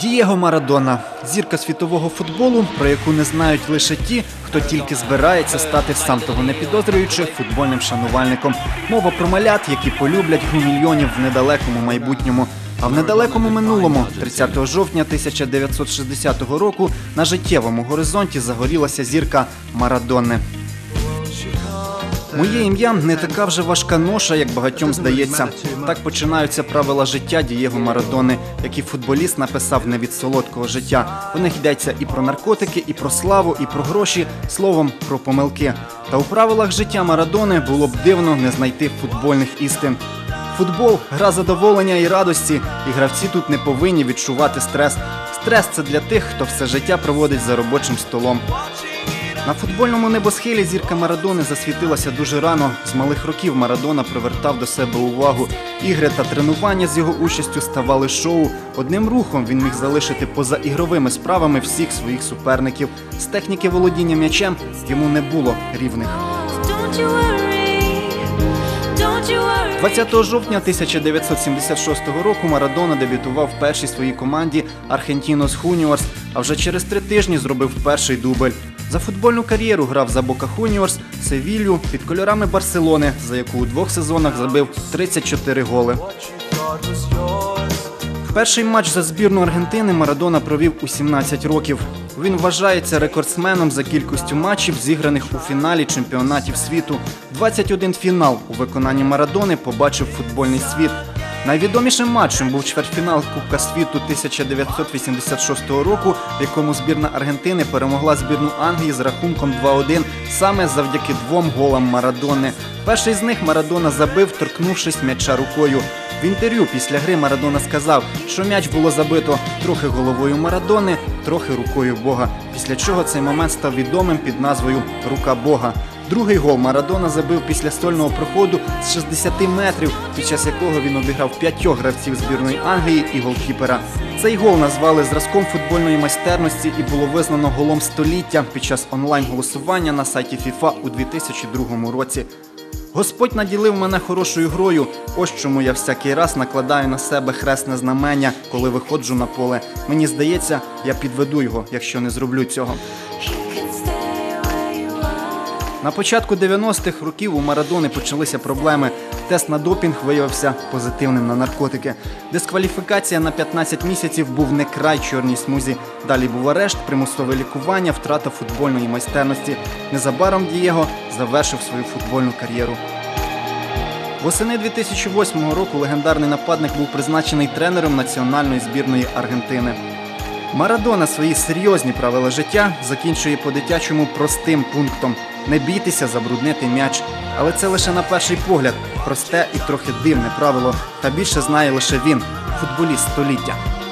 Дієго Марадона зірка світового футболу, про яку не знають лише ті, хто тільки збирається стати сам того не підозрюючи футбольним шанувальником. Мова про малят, які полюблять гру мільйонів в недалекому майбутньому. А в недалекому минулому, 30 жовтня 1960 року, на життєвому горизонті загорілася зірка Марадони. Моє ім'я не така вже важка ноша, як багатьом здається. Так починаються правила життя Дієго Марадони, які футболіст написав не від солодкого життя. У них йдеться і про наркотики, і про славу, і про гроші, словом, про помилки. Та у правилах життя Марадони було б дивно не знайти футбольних істин. Футбол гра задоволення і радості, і гравці тут не повинні відчувати стрес. Стрес це для тих, хто все життя проводить за робочим столом. На футбольному небосхилі зірка Марадони засвітилася дуже рано. З малих років Марадона привертав до себе увагу. Ігри та тренування з його участю ставали шоу. Одним рухом він міг залишити поза ігровими справами всіх своїх суперників. З техніки володіння м'ячем йому не було рівних. Don't you worry, don't you worry. 20 жовтня 1976 року Марадона дебютував в першій своїй команді Аргентінос Хуніорс, а вже через три тижні зробив перший дубль. За футбольну кар'єру грав за Бока Хуніорс, Севілью під кольорами Барселони, за яку у двох сезонах забив 34 голи. Перший матч за збірну Аргентини Марадона провів у 17 років. Він вважається рекордсменом за кількістю матчів, зіграних у фіналі чемпіонатів світу. 21 фінал у виконанні Марадони побачив футбольний світ. Найвідомішим матчем був чвертьфінал Кубка світу 1986 року, в якому збірна Аргентини перемогла збірну Англії з рахунком 2-1 саме завдяки двом голам Марадони. Перший з них Марадона забив, торкнувшись м'яча рукою. В інтерв'ю після гри Марадона сказав, що м'яч було забито трохи головою Марадони, трохи рукою Бога. Після чого цей момент став відомим під назвою Рука Бога. Другий гол Марадона забив після стольного проходу з 60 метрів, під час якого він обіграв п'ятьох гравців збірної Англії і голкіпера. Цей гол назвали зразком футбольної майстерності і було визнано голом століття під час онлайн-голосування на сайті FIFA у 2002 році. Господь наділив мене хорошою грою. Ось чому я всякий раз накладаю на себе хресне знамення, коли виходжу на поле. Мені здається, я підведу його, якщо не зроблю цього. На початку 90-х років у Марадони почалися проблеми. Тест на допінг виявився позитивним на наркотики. Дискваліфікація на 15 місяців був не край чорній смузі. Далі був арешт, примусове лікування, втрата футбольної майстерності. Незабаром Дієго завершив свою футбольну кар'єру. Восени 2008 року легендарний нападник був призначений тренером національної збірної Аргентини. Марадона свої серйозні правила життя закінчує по-дитячому простим пунктом: не бійтеся забруднити м'яч. Але це лише на перший погляд просте і трохи дивне правило. Та більше знає лише він, футболіст століття.